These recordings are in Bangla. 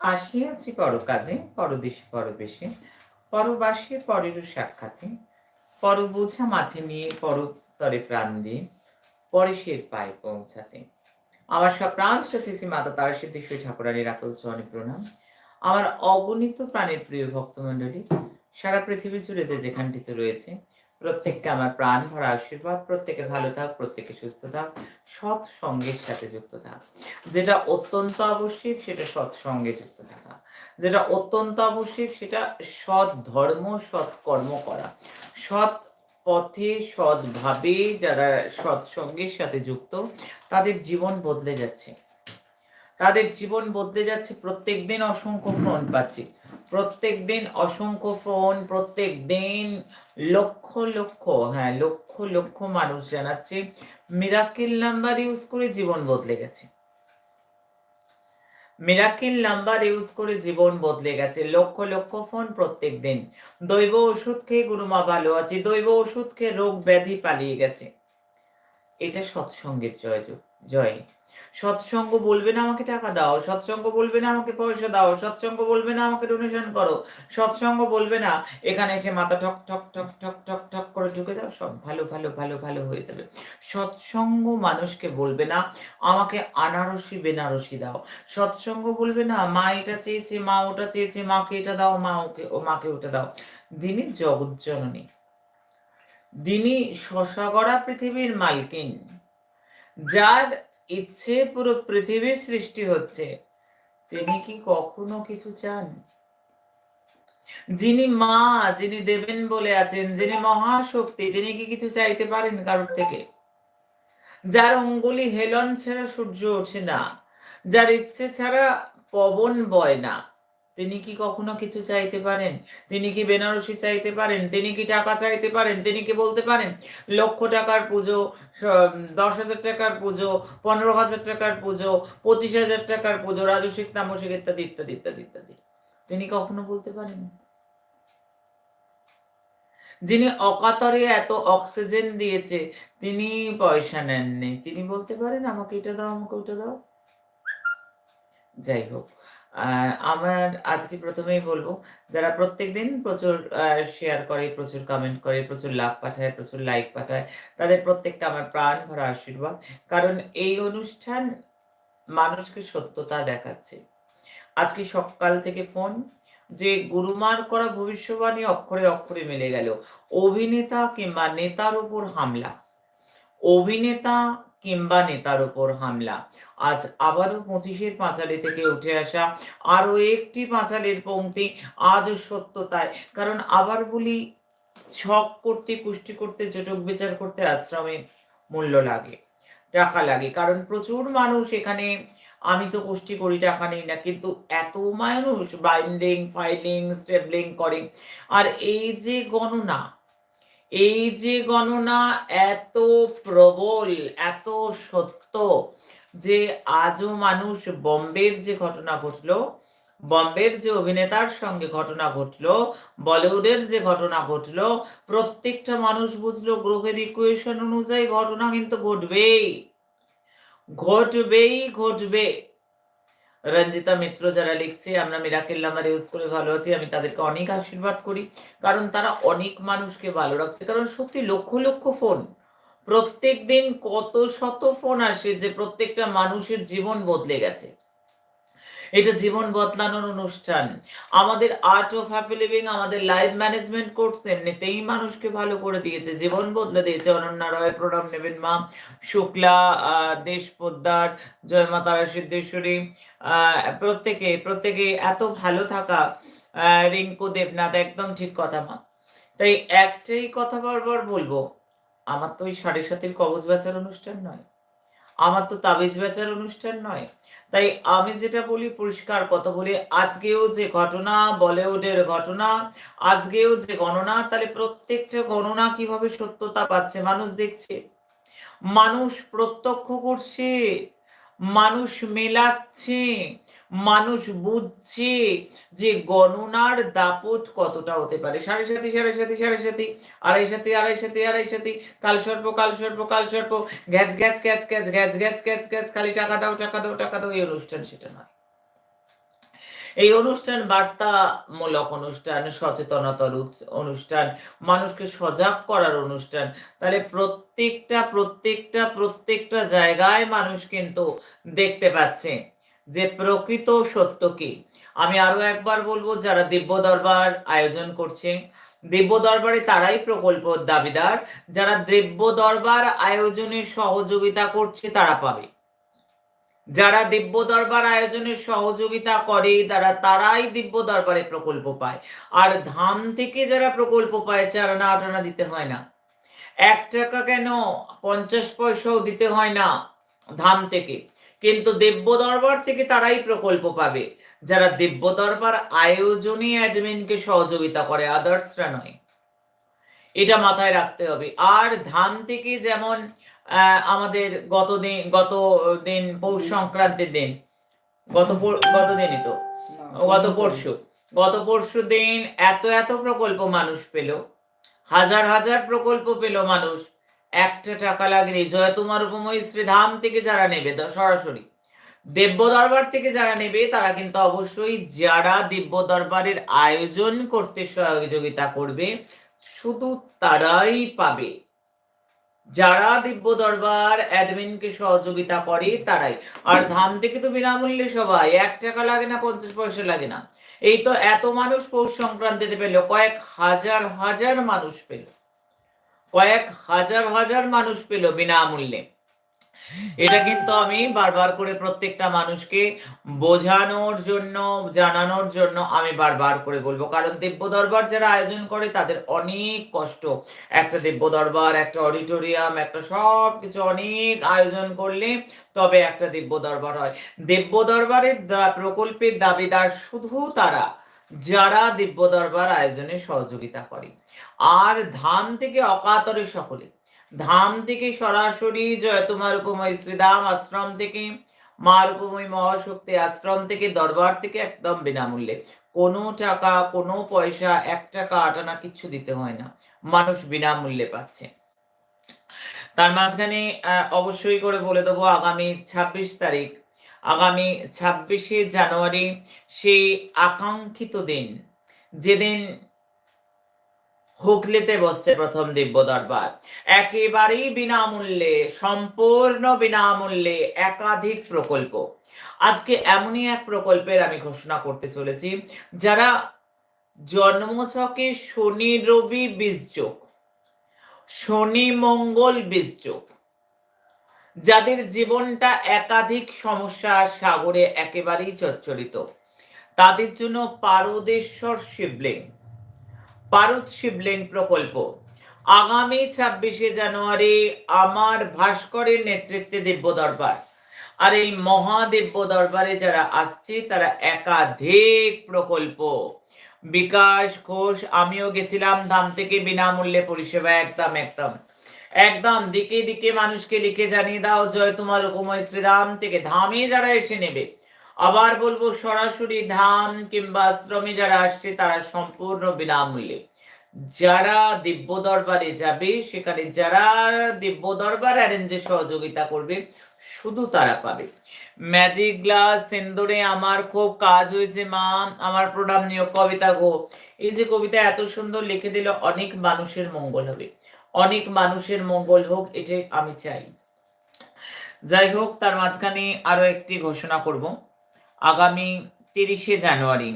আসিয়াছি পর কাজে পরদেশে পরবেশে, পরবাসে পরেরও সাক্ষাতে পর বোঝা মাঠে নিয়ে পরতরে প্রাণ দিয়ে পরেশের পায়ে পৌঁছাতে। আমার সব প্রাণ সতীসী মাতা তারা সিদ্ধেশ্বরী ঠাকুরানীর আকুল চরণে প্রণাম। আমার অগণিত প্রাণের প্রিয় ভক্তমণ্ডলী, সারা পৃথিবী জুড়ে যে যেখানটিতে রয়েছে প্রত্যেককে আমার প্রাণ ভরা আশীর্বাদ, প্রত্যেকে ভালো থাক, প্রত্যেকে সুস্থ থাক, সৎ সঙ্গের সাথে যুক্ত থাক। যেটা অত্যন্ত আবশ্যিক, সেটা সৎ সঙ্গে যুক্ত থাকা। যেটা অত্যন্ত আবশ্যিক, সেটা সৎ ধর্ম, সৎ কর্ম করা। সৎ পথে সৎভাবে যারা সৎসঙ্গের সাথে যুক্ত, তাদের জীবন বদলে যাচ্ছে। তাদের জীবন বদলে যাচ্ছে প্রত্যেক দিন অসংখ্য ফোন পাচ্ছি। প্রত্যেক দিন অসংখ্য ফোন, প্রত্যেক দিন লক্ষ লক্ষ হ্যাঁ লক্ষ লক্ষ মানুষ জানাচ্ছে। মিরাকেল নাম্বার ইউজ করে জীবন বদলে গেছে। মিরাকেল নাম্বার ইউজ করে জীবন বদলে গেছে। লক্ষ লক্ষ ফোন প্রত্যেক দিন। দৈব ওষুধ খেয়ে গুরুমা ভালো আছে। দৈব ওষুধ খেয়ে রোগ ব্যাধি পালিয়ে গেছে। এটা সৎসঙ্গের জয় জয়। সৎসঙ্গ বলবে না আমাকে টাকা দাও, সৎসঙ্গ বলবে না আমাকে পয়সা দাও, সৎসঙ্গ বলবে না আমাকে ডোনেশন করো, সৎসঙ্গ বলবে না। এখানে এসে মাথা ঠক ঠক ঠক ঠক ঠক ঠক করে ঢুকে যাও, সব ভালো ভালো ভালো ভালো হয়ে যাবে। সৎসঙ্গ মানুষকে বলবে না, আমাকে আনারসি, বেনারসি দাও। সৎসঙ্গ বলবে না, মা এটা চেয়েছে, মা ওটা চেয়েছে, মাকে এটা দাও, মা ওকে, ও মাকে ওটা দাও। দিনী জগৎ জননী দিনী শশাগড়া পৃথিবীর মালকিন, যার ইচ্ছে পুরো পৃথিবীর সৃষ্টি হচ্ছে। তিনি কি কখনো কিছু চান? যিনি মা, যিনি দেবেন বলে আছেন, যিনি মহাশক্তি, তিনি কি কিছু চাইতে পারেন কারোর থেকে? যার অঙ্গুলি হেলন ছাড়া সূর্য ওঠে না, যার ইচ্ছে ছাড়া পবন বয় না তিনি কি কখনো কিছু চাইতে পারেন? তিনি কি বেনারসি চাইতে পারেন? তিনি কি টাকা চাইতে পারেন? তিনি কি বলতে পারেন? লক্ষ টাকার পুজো দশ হাজার টাকার পুজো, পনেরো হাজার টাকার পুজো, পঁচিশ হাজার টাকার পুজো রাজস্বিক তামসিক ইত্যাদি ইত্যাদি ইত্যাদি ইত্যাদি। তিনি কখনো বলতে পারেন? যিনি অকাতরে এত অক্সিজেন দিয়েছে, তিনি পয়সা নেননি। তিনি বলতে পারেন, আমাকে এটা দাও, আমাকে ওটা দাও। যাই হোক। আমার আজকে প্রথমেই বলব, যারা প্রত্যেক দিন প্রচুর শেয়ার করে, প্রচুর কমেন্ট করে, প্রচুর লাভ পাঠায়, প্রচুর লাইক পাঠায়, তাদের প্রত্যেকটা আমার প্রাণ ভরা আশীর্বাদ। কারণ এই অনুষ্ঠান মানুষকে সত্যতা দেখাচ্ছে। আজকে সকাল থেকে ফোন যে গুরুমার করা ভবিষ্যবাণী অক্ষরে অক্ষরে মিলে গেল। অভিনেতা কিংবা নেতার উপর হামলা। অভিনেতা কিংবা নেতার উপর হামলা। আজ আবারও পঁচিশের পাঁচালি থেকে উঠে আসা আরও একটি পাঁচালির পংক্তি আজও সত্যতায়। কারণ আবার বলি, ছক করতে, কুষ্টি করতে, জটক বিচার করতে আশ্রমে মূল্য লাগে, টাকা লাগে। কারণ প্রচুর মানুষ এখানে, আমি তো কুষ্টি করি, টাকা নেই না, কিন্তু এত মানুষ বাইন্ডিং ফাইলিং স্টেবলিং করে। আর এই যে গণনা এই যে গণনা এত প্রবল, এত সত্য যে আজও মানুষ বম্বের যে ঘটনা ঘটলো, বম্বের যে অভিনেতার সঙ্গে ঘটনা ঘটলো, বলিউডের যে ঘটনা ঘটলো, প্রত্যেকটা মানুষ বুঝলো গ্রহের ইকুয়েশন অনুযায়ী ঘটনা কিন্তু ঘটবেই। ঘটবেই, ঘটবে। রঞ্জিতা মিত্র যারা লিখছে, আমরা মিরাকেল নাম্বার ইউজ করে ভালো আছি, আমি তাদেরকে অনেক আশীর্বাদ করি। কারণ তারা অনেক মানুষকে ভালো রাখছে। কারণ সত্যি লক্ষ লক্ষ ফোন প্রত্যেক দিন কত শত ফোন আসে যে প্রত্যেকটা মানুষের জীবন বদলে গেছে। এটা জীবন বদলানোর অনুষ্ঠান। আমাদের আর্ট অফ হ্যাপি লিভিং আমাদের লাইফ ম্যানেজমেন্ট কোর্স এমনিতেই মানুষকে ভালো করে দিয়েছে, জীবন বদলে দিয়েছে। অনন্যা রয় প্রণাম নেবেন মা। শুক্লা দেশ পোদ্দার জয় মা তারা সিদ্ধেশ্বরী প্রত্যেকে প্রত্যেকে এত ভালো থাকা রিঙ্কু দেবনাথ একদম ঠিক কথা মা। তাই একটাই কথা বারবার বলব, আমার তো ওই সাড়ে সাতের কবচ বেচার অনুষ্ঠান নয়। আমার তো তাবিজ বেচার অনুষ্ঠান নয়। তাই আমি যেটা বলি, পরিষ্কার কথা বলি, আজকেও যে ঘটনা, বলিউডের ঘটনা, আজকেও যে গণনা, তাহলে প্রত্যেকটা গণনা কীভাবে সত্যতা পাচ্ছে? মানুষ দেখছে, মানুষ প্রত্যক্ষ করছে, মানুষ মেলাচ্ছে মানুষ বুঝছে যে গণনার দাপট কতটা হতে পারে। সাড়ে সাথী সাড়ে সাথী সাড়ে সাথী আড়াই সাথী আড়াই সাথী আড়াই সাথী কাল সর্প কাল সর্প কাল সর্প gas gas gas gas gas gas gas gas খালি টাকা দাও টাকা দাও টাকা দাও, এই অনুষ্ঠান সেটা নয়। এই অনুষ্ঠান বার্তামূলক অনুষ্ঠান, সচেতনতার অনুষ্ঠান, মানুষকে সজাগ করার অনুষ্ঠান। তাহলে প্রত্যেকটা প্রত্যেকটা প্রত্যেকটা জায়গায় মানুষ কিন্তু দেখতে পাচ্ছে। যে প্রকৃত সত্য কি? আমি আরও একবার বলব, যারা দিব্য দরবার আয়োজন করছে, দিব্য দরবারে তারাই প্রকল্প দাবিদার। যারা দিব্য দরবার আয়োজনের সহযোগিতা করছে, তারা পাবে। যারা দিব্য দরবার আয়োজনের সহযোগিতা করে, তারা, তারাই দিব্য দরবারে প্রকল্প পায়। আর ধাম থেকে যারা প্রকল্প পায় চারানা আটানা দিতে হয় না। এক টাকা কেন? পঞ্চাশ পয়সাও দিতে হয় না ধাম থেকে। কিন্তু দিব্য দরবার থেকে তারাই প্রকল্প পাবে। যারা দিব্য দরবার আয়োজনে অ্যাডমিনকে সহযোগিতা করে আদার্সরা নয়। এটা মাথায় রাখতে হবে। আর ধান থেকে যেমন আমাদের গত দিন গত দিন পৌষ সংক্রান্তির দিন গত গত দিনই তো গত পরশু। গত পরশু দিন এত এত প্রকল্প মানুষ পেল। হাজার হাজার প্রকল্প পেল মানুষ। একটা টাকা লাগেনি। জয় তোমার উপময় শ্রীধাম থেকে যারা নেবে সরাসরি দিব্য দরবার থেকে যারা নেবে, তারা কিন্তু অবশ্যই যারা দিব্য দরবারের আয়োজন করতে সহযোগিতা করবে, শুধু তারাই পাবে। যারা দিব্য দরবার অ্যাডমিনকে সহযোগিতা করে, তারাই। আর ধাম থেকে তো বিনামূল্যে সবাই। এক টাকা লাগে না, পঞ্চাশ পয়সা লাগে না। এই তো এত মানুষ পৌষ সংক্রান্তিতে পেল, কয়েক হাজার হাজার মানুষ পেল। কয়েক হাজার হাজার মানুষ পেল বিনামূল্যে। এটা কিন্তু আমি বারবার করে প্রত্যেকটা মানুষকে বোঝানোর জন্য, জানানোর জন্য আমি বারবার করে বলব। কারণ দিব্য দরবার যারা আয়োজন করে, তাদের অনেক কষ্ট। একটা দিব্য দরবার, একটা অডিটোরিয়াম, একটা সব কিছু অনেক আয়োজন করলে তবে একটা দিব্য দরবার হয়। দিব্য দরবারের প্রকল্পের দাবিদার শুধু তারা, যারা দিব্য দরবার আয়োজনে সহযোগিতা করে। আর ধাম থেকে অকাতরে সকলে। ধাম থেকে সরাসরি জয় তোমার উপময় শ্রীধাম আশ্রম থেকে মা রূপময় মহাশক্তি আশ্রম থেকে, দরবার থেকে একদম বিনামূল্যে। কোনো টাকা, কোনো পয়সা, এক টাকা আটানা কিছু দিতে হয় না। মানুষ বিনামূল্যে পাচ্ছে। তার মাঝখানে অবশ্যই করে বলে দেবো, আগামী ছাব্বিশ তারিখ, আগামী ছাব্বিশে জানুয়ারি, সেই আকাঙ্ক্ষিত দিন। যেদিন হুগলিতে বসছে প্রথম দিব্য দরবার। একেবারেই বিনামূল্যে, সম্পূর্ণ বিনামূল্যে একাধিক প্রকল্প। আজকে এমনই এক প্রকল্পের আমি ঘোষণা করতে চলেছি, যারা জন্মছকে শনি, রবি বীজযোগ শনি, মঙ্গল বীজযোগ যাদের জীবনটা একাধিক সমস্যার সাগরে একেবারেই চচ্চরিত তাদের জন্য পারদেশ্বর শিবলিঙ্গ পারদ শিবলিঙ্গ প্রকল্প। আগামী ছাব্বিশে জানুয়ারি আমার ভাস্করের নেতৃত্বে দিব্য দরবার। আর এই মহাদিব্য দরবারে যারা আসছে, তারা একাধিক প্রকল্প। বিকাশ ঘোষ, আমিও গেছিলাম ধাম থেকে বিনামূল্যে পরিষেবা, একদম একদম। একদম, দিকে দিকে মানুষকে লিখে জানিয়ে দাও, জয় তোমার উপময় শ্রীরাম থেকে ধামে যারা এসে নেবে। আবার বলব সরাসরি ধাম কিংবা আশ্রমে যারা আসছে, তারা সম্পূর্ণ বিনামূল্যে। যারা দিব্য দরবারে যাবে, সেখানে যারা দিব্য দরবার অ্যারেঞ্জে সহযোগিতা করবে, শুধু তারা পাবে। ম্যাজিক গ্লাস সিন্দুরে আমার খুব কাজ হয়েছে, মা। আমার প্রণাম নিয়ে কবিতা গো। এই যে কবিতা এত সুন্দর লিখে দিল, অনেক মানুষের মঙ্গল হবে। অনেক মানুষের মঙ্গল হোক, এটাই আমি চাই। যাই হোক, তার মাঝখানে আরও একটি ঘোষণা করব। আগামী তিরিশে জানুয়ারি,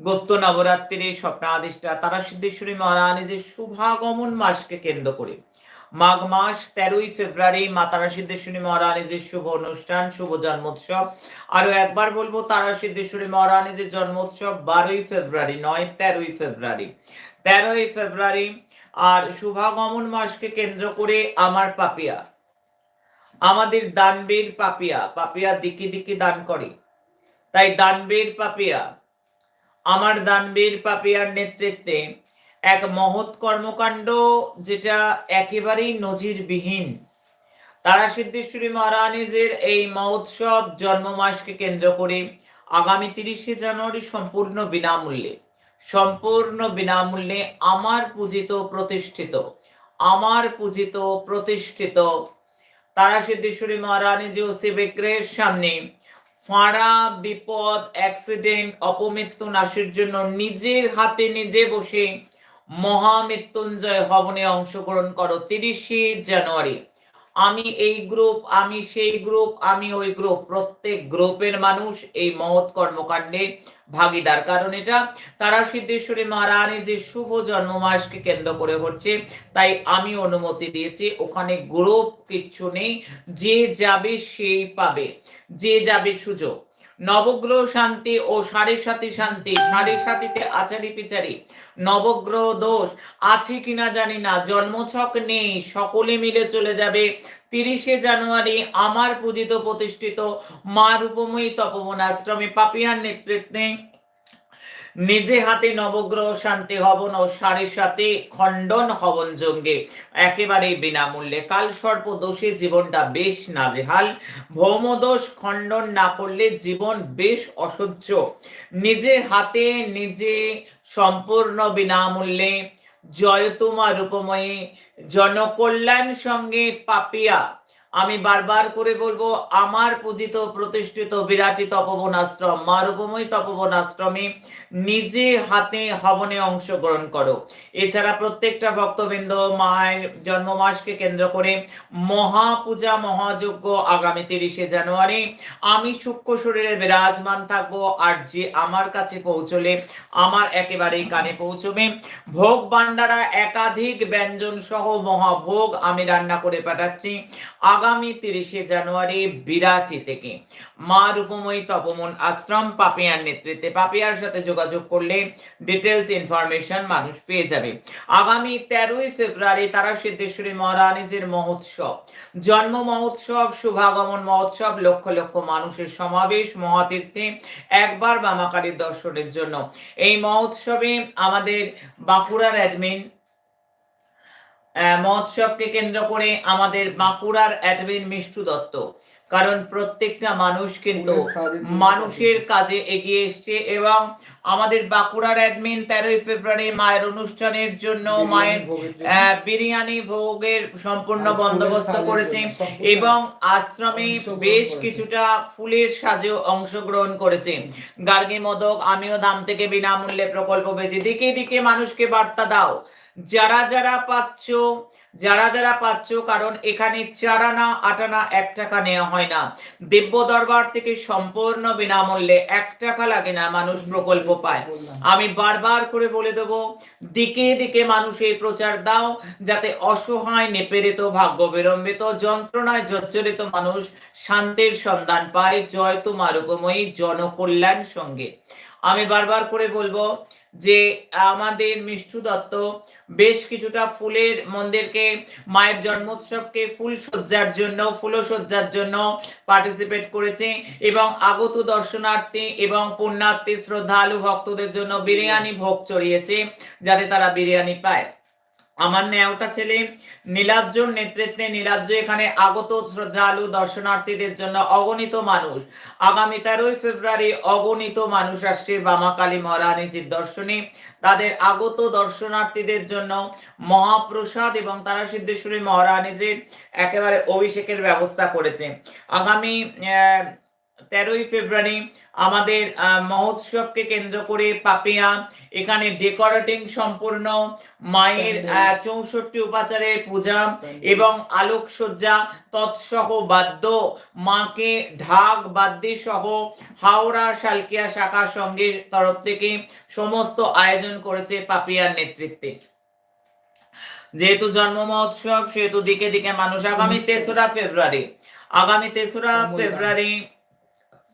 গুপ্ত নবরাত্রির স্বপ্নাদিষ্টা তারা সিদ্ধেশ্বরী মহারানীদের শুভাগমন মাসকে কেন্দ্র করে। মাঘ মাস তেরোই ফেব্রুয়ারি মা তারা সিদ্ধেশ্বরী মহারানীদের শুভ অনুষ্ঠান, শুভ জন্মোৎসব। আরও একবার বলব তারা সিদ্ধেশ্বরী মহারানীদের জন্মোৎসব বারোই ফেব্রুয়ারি নয়, তেরোই ফেব্রুয়ারি। তেরোই ফেব্রুয়ারি আর শুভাগমন মাসকে কেন্দ্র করে আমার পাপিয়া, আমাদের দানবীর পাপিয়া পাপিয়া দিকে দিকে দান করে। তাই দানবীর পাপিয়া, আমার দানবীর পাপিয়ার নেতৃত্বে এক মহৎ কর্মকাণ্ড যেটা একেবারেই নজিরবিহীন। তারা সিদ্ধেশ্বরী মহারানীজের এই মহোৎসব জন্ম মাসকে কেন্দ্র করে আগামী তিরিশে জানুয়ারি সম্পূর্ণ বিনামূল্যে সম্পূর্ণ বিনামূল্যে আমার পূজিত, প্রতিষ্ঠিত, আমার পূজিত, প্রতিষ্ঠিত। তারা সিদ্ধেশ্বরী মহারানী যে বিগ্রহের সামনে ফাঁড়া, বিপদ অ্যাক্সিডেন্ট অপমৃত্যু নাশের জন্য নিজের হাতে নিজে বসে মহামৃত্যুঞ্জয় হবনে অংশগ্রহণ করো তিরিশে জানুয়ারি। আমি এই গ্রুপ আমি সেই গ্রুপ আমি ওই গ্রুপ প্রত্যেক গ্রুপের মানুষ এই মহৎ কর্মকাণ্ডে ভাগিদার। কারণ এটা তারা সিদ্ধেশ্বরী মহারানী যে শুভ জন্ম মাসকে কেন্দ্র করে হচ্ছে, তাই আমি অনুমতি দিয়েছি, ওখানে গ্রুপ কিচ্ছু নেই। যে যাবে সেই পাবে। যে যাবে সুযোগ। নবগ্রহ শান্তি ও সাড়ে সাথী শান্তি। সাড়ে সাথীতে আচারি পিচারি নবগ্রহ দোষ আছে কিনা জানি না। জন্মছক নেই, সকলে মিলে চলে যাবে। তিরিশে জানুয়ারি আমার পূজিত প্রতিষ্ঠিত মা রূপময়ী তপবন আশ্রমে পাপিয়ার নেতৃত্বে। নিজে হাতে নবগ্রহ শান্তি হবন ও সাড়ে সাথে খণ্ডন হবন জঙ্গে। একেবারে বিনামূল্যে। কাল সর্প দোষে জীবনটা বেশ নাজেহাল। ভৌমদোষ খণ্ডন না করলে জীবন বেশ অসহ্য। নিজে হাতে নিজে সম্পূর্ণ বিনামূল্যে, জয় তোমা রূপময়ী, জনকল্যাণ সঙ্গে পাপিয়া। আমি বারবার করে বলব, আমার পূজিত, প্রতিষ্ঠিত বিরাটি তপবন আশ্রম মা রূপময়ী তপবন আশ্রমে নিজে হাতে হবনে অংশগ্রহণ করো। এছাড়া প্রত্যেকটা ভক্তবৃন্দ মায়ের জন্ম মাসকে কেন্দ্র করে মহাপূজা মহাযজ্ঞ আগামী তিরিশে জানুয়ারি। আমি সূক্ষ্ম শরীরে বিরাজমান থাকব আর যে আমার কাছে পৌঁছলে আমার একেবারেই কানে পৌঁছবে। ভোগ ভান্ডারা একাধিক ব্যঞ্জন সহ মহাভোগ আমি রান্না করে পাঠাচ্ছি আগামী তিরিশে জানুয়ারি বিরাটি থেকে। মা রূপময়ী তপমন আশ্রম, পাপিয়ার নেতৃত্বে। পাপিয়ার সাথে যোগাযোগ করলে ডিটেলস ইনফরমেশন মানুষ পেয়ে যাবে। আগামী তেরোই ফেব্রুয়ারি তারা সিদ্ধেশ্বরী মহারানীজির মহোৎসব। জন্ম মহোৎসব, শুভাগমন মহোৎসব, লক্ষ লক্ষ মানুষের সমাবেশ, মহাতীর্থে একবার বামাকারীর দর্শনের জন্য। এই মহোৎসবে আমাদের বাঁকুড়ার অ্যাডমিন মহোৎসবকে কেন্দ্র করে আমাদের বাঁকুড়ার অ্যাডমিন মিষ্টু দত্ত। কারণ প্রত্যেকটা মানুষ কিন্তু মানুষের কাজে এগিয়ে এসছে এবং আমাদের বাঁকুড়ার অ্যাডমিন তেরোই ফেব্রুয়ারি মায়ের অনুষ্ঠানের জন্য মায়ের বিরিয়ানি ভোগের সম্পূর্ণ বন্দোবস্ত করেছে এবং আশ্রমে বেশ কিছুটা ফুলের সাজে অংশগ্রহণ করেছে। গার্গী মদক আমিও দাম থেকে বিনামূল্যে প্রকল্প পেয়েছি দিকে দিকে মানুষকে বার্তা দাও। যারা যারা পাচ্ছ যারা যারা পাচ্ছ, কারণ এখানে চারানা, আটানা এক টাকা নেওয়া হয় না। দিব্য দরবার থেকে সম্পূর্ণ বিনামূল্যে এক টাকা লাগে না, মানুষ প্রকল্প পায়। আমি বারবার করে বলে দেব, দিকে দিকে মানুষ এই প্রচার দাও, যাতে অসহায়, নিপীড়িত, ভাগ্য বিলম্বিত, যন্ত্রণায় জর্জরিত মানুষ শান্তির সন্ধান পায়। জয় তোমার জনকল্যাণ সঙ্গে। আমি বারবার করে বলব যে আমাদের মিষ্টু দত্ত বেশ কিছুটা ফুলের মন্দিরকে, মায়ের জন্মোৎসবকে ফুল সজ্জার জন্য ফুলসজ্জার জন্য পার্টিসিপেট করেছে এবং আগত দর্শনার্থী এবং পুণ্যার্থী শ্রদ্ধালু ভক্তদের জন্য বিরিয়ানি ভোগ চড়িয়েছে যাতে তারা বিরিয়ানি পায়। আমার নেওটা ছেলে নীলাব্জর নেতৃত্বে নীলাব্জ এখানে আগত শ্রদ্ধালু দর্শনার্থীদের জন্য অগণিত মানুষ। আগামী তেরোই ফেব্রুয়ারি অগণিত মানুষ আসছে বামাকালী মহারানীজির দর্শনে। তাদের আগত দর্শনার্থীদের জন্য মহাপ্রসাদ এবং তারা সিদ্ধেশ্বরী মহারানীজির একেবারে অভিষেকের ব্যবস্থা করেছে। আগামী তেরোই ফেব্রুয়ারি আমাদের আহ, মহোৎসবকে কেন্দ্র করে পাপিয়া এখানে ডেকোরেটিং সম্পূর্ণ মায়ের চৌষট্টি উপাচারের পূজা এবং আলোকসজ্জা তৎসহ বাদ্য মাকে ঢাক বাদ্যি সহ হাওড়া শালকিয়া শাখা সঙ্গে তরফ থেকে সমস্ত আয়োজন করেছে পাপিয়ার নেতৃত্বে। যেহেতু জন্ম মহোৎসব সেহেতু দিকে দিকে মানুষ আগামী তেসরা ফেব্রুয়ারি আগামী তেসরা ফেব্রুয়ারি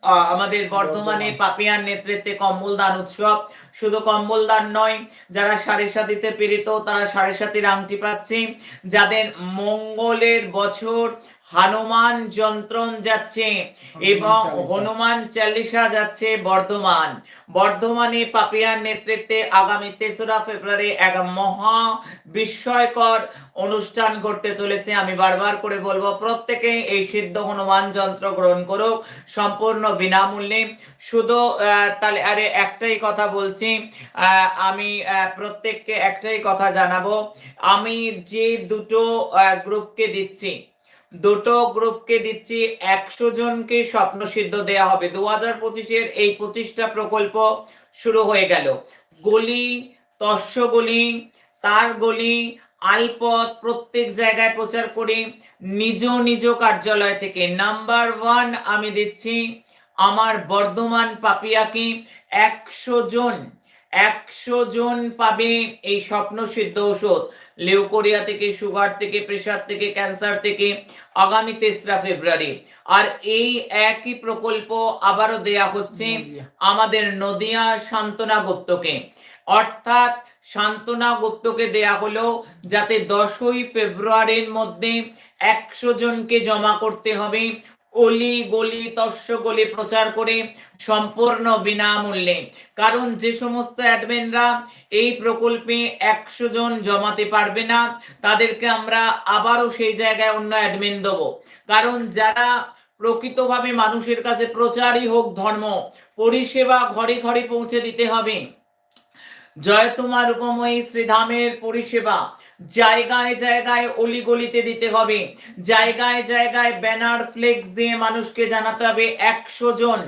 আমাদের বর্ধমানে পাপিয়ার নেতৃত্বে কম্বল দান উৎসব। শুধু কম্বল দান নয় যারা সাড়ে সাতিতে পীড়িত তারা সাড়ে সাতির আংটি পাচ্ছে। যাদের মঙ্গলের বছর হনুমান যন্ত্রণ যাচ্ছে এবং হনুমান চালিসা যাচ্ছে বর্ধমান। বর্ধমানে পাপিয়ার নেতৃত্বে আগামী তেসরা ফেব্রুয়ারি এক মহা বিস্ময়কর অনুষ্ঠান ঘটতে চলেছে। আমি বারবার করে বলব প্রত্যেকে এই সিদ্ধ হনুমান যন্ত্র গ্রহণ করুক সম্পূর্ণ বিনামূল্যে। শুধু তাহলে আরে একটাই কথা বলছি আমি প্রত্যেককে একটাই কথা জানাব। আমি যে দুটো গ্রুপকে দিচ্ছি দুটো গ্রুপকে দিচ্ছি, একশো জনকে স্বপ্ন সিদ্ধ দেয়া হবে। দু হাজার পঁচিশের এই পঁচিশটা প্রকল্প শুরু হয়ে গেল। গলি, তস্য গলি, তার গলি, আলপথ প্রত্যেক জায়গায় প্রচার করে। নিজ নিজ কার্যালয় থেকে নাম্বার ওয়ান আমি দিচ্ছি আমার বর্ধমান পাপিয়াকে। একশো জন একশো জন পাবে এই স্বপ্ন সিদ্ধ ওষুধ। লিউকোরিয়া থেকে সুগার থেকে প্রেশার থেকে ক্যান্সার থেকে আগামী তেসরা ফেব্রুয়ারি। আর এই একই প্রকল্প আবারও দেয়া হচ্ছে আমাদের নদিয়া শান্তনা গুপ্তকে। অর্থাৎ শান্তনা গুপ্তকে দেয়া হলো যাতে দশই ফেব্রুয়ারির মধ্যে একশো জনকে জমা করতে হবে। অলি গলি তস্য গলি প্রচার করে সম্পূর্ণ বিনামূল্যে। কারণ যে সমস্ত অ্যাডমিনরা এই প্রকল্পে একশো জন জমাতে পারবে না, তাদেরকে আমরা আবারও সেই জায়গায় অন্য অ্যাডমিন দেবো। কারণ যারা প্রকৃতভাবে মানুষের কাছে প্রচারই হোক ধর্ম, পরিষেবা ঘরে ঘরে পৌঁছে দিতে হবে। জয় তোমার উপময়ী শ্রীধামের পরিষেবা। জায়গায় জায়গায় অলিগলিতে দিতে হবে। জায়গায় জায়গায় ব্যানার ফ্লেক্স দিয়ে মানুষকে জানাতে হবে একশো জন।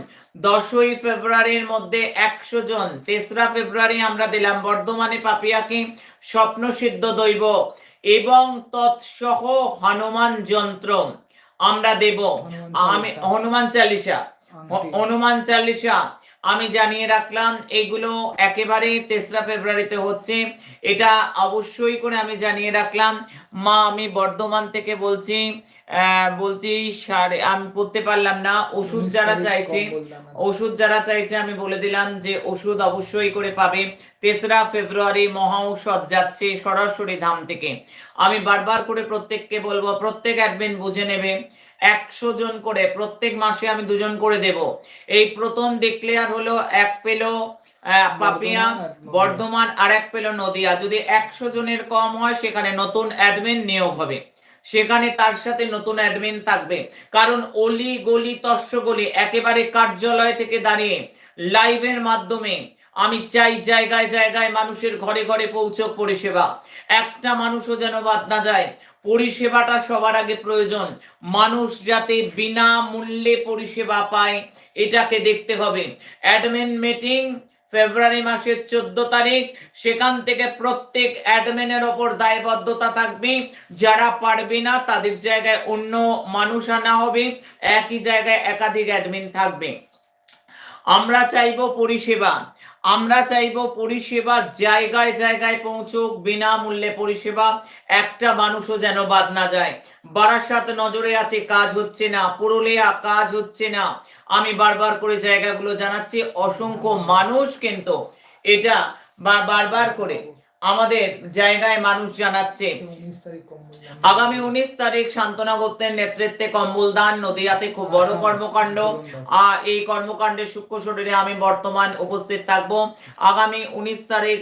দশই ফেব্রুয়ারির মধ্যে একশো জন। তেসরা ফেব্রুয়ারি আমরা দিলাম বর্ধমানে পাপিয়াকে স্বপ্ন সিদ্ধ দৈব এবং তৎসহ হনুমান যন্ত্র আমরা দেব। আমি হনুমান চালিসা হনুমান চালিসা আমি জানিয়ে রাখলাম এগুলো একেবারে তেসরা ফেব্রুয়ারিতে হচ্ছে। এটা অবশ্যই করে আমি জানিয়ে রাখলাম। মা আমি বর্ধমান থেকে বলছি বলছি সাড়ে আমি পড়তে পারলাম না। ওষুধ যারা চাইছে ওষুধ যারা চাইছে আমি বলে দিলাম যে ওষুধ অবশ্যই করে পাবে। তেসরা ফেব্রুয়ারি মহা ঔষধ যাচ্ছে সরাসরি ধাম থেকে। আমি বারবার করে প্রত্যেককে বলব প্রত্যেক অ্যাডমিন বুঝে নেবে। একশো জন করে প্রত্যেক মাসে আমি দুজন করে দেব। এই প্রথম ডিক্লেয়ার হলো এক পেল পাপিয়া বর্ধমান আর এক পেল নদিয়া। যদি একশো জনের কম হয় সেখানে নতুন অ্যাডমিন নিয়োগ হবে। সেখানে তার সাথে নতুন অ্যাডমিন থাকবে। কারণ অলি গলি তস্য গলি একেবারে কার্যালয় থেকে দাঁড়িয়ে লাইভের মাধ্যমে আমি চাই জায়গায় জায়গায় মানুষের ঘরে ঘরে পৌঁছক পরিষেবা। একটা মানুষও যেন বাদ না যায়। পরিষেবাটা সবার আগে প্রয়োজন। মানুষ যাতে বিনা মূল্যে পরিষেবা পায়, এটাকে দেখতে হবে। অ্যাডমিন মিটিং ফেব্রুয়ারি মাসের চোদ্দ তারিখ, সেখান থেকে প্রত্যেক অ্যাডমিনের ওপর দায়বদ্ধতা থাকবে। যারা পারবে না, তাদের জায়গায় অন্য মানুষ আনা হবে, একই জায়গায় একাধিক অ্যাডমিন থাকবে। আমরা চাইব পরিষেবা। আমরা চাইব পরিষেবা জায়গায় জায়গায় পৌঁছুক, বিনামূল্যে পরিষেবা। একটা মানুষও যেন বাদ না যায়। বারাসাত নজরে আছে, কাজ হচ্ছে না। পুরুলিয়া, কাজ হচ্ছে না। আমি বারবার করে জায়গাগুলো জানাচ্ছি, অসংখ্য মানুষ কিন্তু এটা বারবার করে আমাদের জায়গায় মানুষ জানাচ্ছে। আগামী উনিশ তারিখ শান্তনা গুপ্তের নেতৃত্বে কম্বল দান নদিয়াতে খুব বড় কর্মকাণ্ড। আহ, এই কর্মকাণ্ডের সূক্ষ্ম শরীরে আমি বর্তমান উপস্থিত থাকব। আগামী উনিশ তারিখ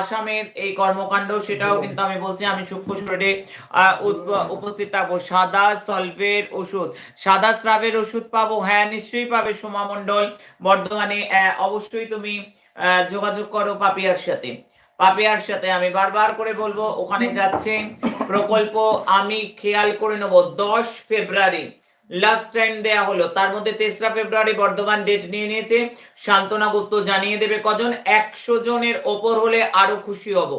আসামের এই কর্মকাণ্ড সেটাও কিন্তু আমি বলছি আমি সূক্ষ্ম শরীরে উপস্থিত থাকব। সাদা সলভের ওষুধ। সাদা স্রাবের ওষুধ পাবো? হ্যাঁ নিশ্চয়ই পাবে সোমা মণ্ডল। বর্ধমানে অবশ্যই তুমি যোগাযোগ করো পাপিয়ার সাথে। পাপিয়ার সাথে আমি বারবার করে বলব, ওখানে যাচ্ছে। প্রকল্প আমি খেয়াল করে নেব, দশ ফেব্রুয়ারি। লাস্ট টাইম দেয়া হলো। তার মধ্যে তেসরা ফেব্রুয়ারি বর্ধমান ডেট নিয়ে নিয়েছে। শান্তনা গুপ্ত জানিয়ে দেবে কজন? একশো জনের ওপর হলে আরও খুশি হব।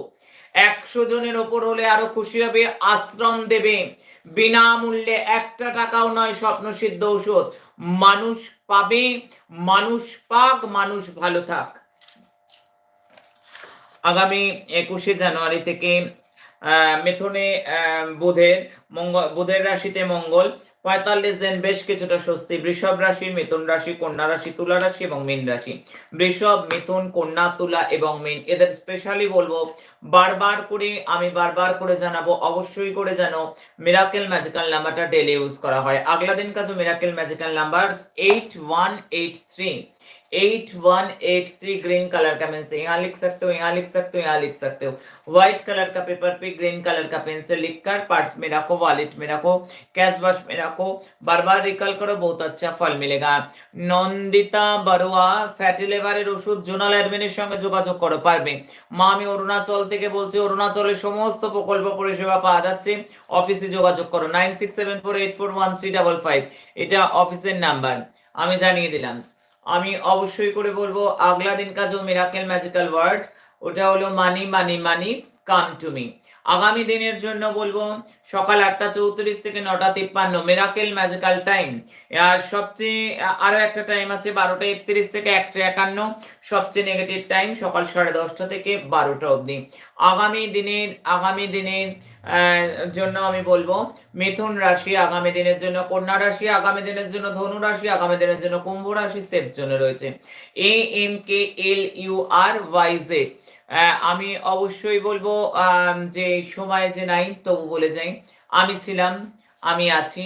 একশো জনের ওপর হলে আরও খুশি হবে, আশ্রম দেবে। বিনামূল্যে একটা টাকাও নয়, স্বপ্ন সিদ্ধ ঔষধ। মানুষ পাবে, মানুষ পাক, মানুষ ভালো থাক। আগামী একুশে জানুয়ারি থেকে মেথনে বুধের মঙ্গল বুধের রাশিতে মঙ্গল, পঁয়তাল্লিশ দিন বেশ কিছুটা স্বস্তি, বৃষভ রাশি, মিথুন রাশি, কন্যা রাশি, তুলা রাশি এবং মীন রাশি। বৃষভ, মিথুন, কন্যা, তুলা এবং মীন, এদের স্পেশালি বলব, বারবার করে আমি বারবার করে জানাব, অবশ্যই করে যেন মিরাকেল ম্যাজিক্যাল নাম্বারটা ডেলি ইউজ করা হয়। আগলা দিন কাজ miracle magical number eight one eight three eight one eight three green colour का पेंसिल यहाँ लिख सकते हो यहाँ लिख सकते हो यहाँ लिख सकते हो व्हाइट कलर का पेपर पे ग्रीन कलर का पेंसिल लिखकर पर्स में रखो वॉलेट में रखो कैश बॉक्स में रखो बार बार रिकल करो बहुत अच्छा फल मिलेगा নন্দিতা বড়ুয়া ফ্যাটি লিভারের ওষুধ জোনাল অ্যাডমিনের সঙ্গে যোগাযোগ করো পারবে মা আমি অরুণাচল থেকে বলছি অরুণাচলের সমস্ত প্রকল্প পরিষেবা পাওয়া যাচ্ছে অফিসে যোগাযোগ করো nine six seven four eight four one three double five এটা অফিসের নাম্বার আমি জানিয়ে দিলাম আমি অবশ্যই করে বলব, আগলা দিন কা যে মিরাকেল ম্যাজিক্যাল ওয়ার্ড ওটা হলো মানি মানি মানি কাম টু মি আগামী দিনের জন্য বলব, সকাল আটটা চৌত্রিশ থেকে নটা তিপ্পান্ন মেরাকেল ম্যাজিক্যাল টাইম আর সবচেয়ে আ- আরও একটা টাইম আছে, বারোটা একত্রিশ থেকে একটা একান্ন, সবচেয়ে নেগেটিভ টাইম সকাল সাড়ে দশটা থেকে বারোটা অবধি। আগামী দিনের আগামী দিনের জন্য আমি বলব, মিথুন রাশি আগামী দিনের জন্য, কন্যা রাশি আগামী দিনের জন্য, ধনু রাশি আগামী দিনের জন্য, কুম্ভ রাশি সেফ জন্য রয়েছে। A M K L U R Y Z আমি অবশ্যই বলব যে সময় যে নাই, তবু বলে যাই, আমি ছিলাম, আমি আছি,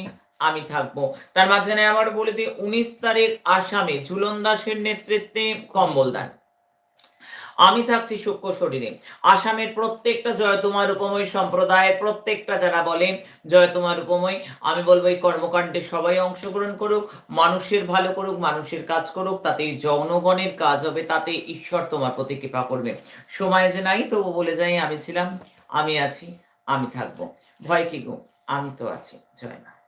আমি থাকব। তার মাঝখানে আবার বলে দিই, উনিশ তারিখ আসামে, ঝুলন দাসের নেতৃত্বে কম্বল দান। আমি থাকছি সূক্ষ্ম শরীরে। আসামের প্রত্যেকটা জয়তুমার উপময় সম্প্রদায়ের প্রত্যেকটা যারা বলেন জয় তোমার উপময়, আমি বলব এই কর্মকাণ্ডে সবাই অংশগ্রহণ করুক, মানুষের ভালো করুক, মানুষের কাজ করুক তাতে জনগণের কাজ হবে, তাতে ঈশ্বর তোমার প্রতি কৃপা করবে। সময় যে নাই, তবু বলে যাই, আমি ছিলাম, আমি আছি, আমি থাকব। ভয় কি গো? আমি তো আছি, জয় মা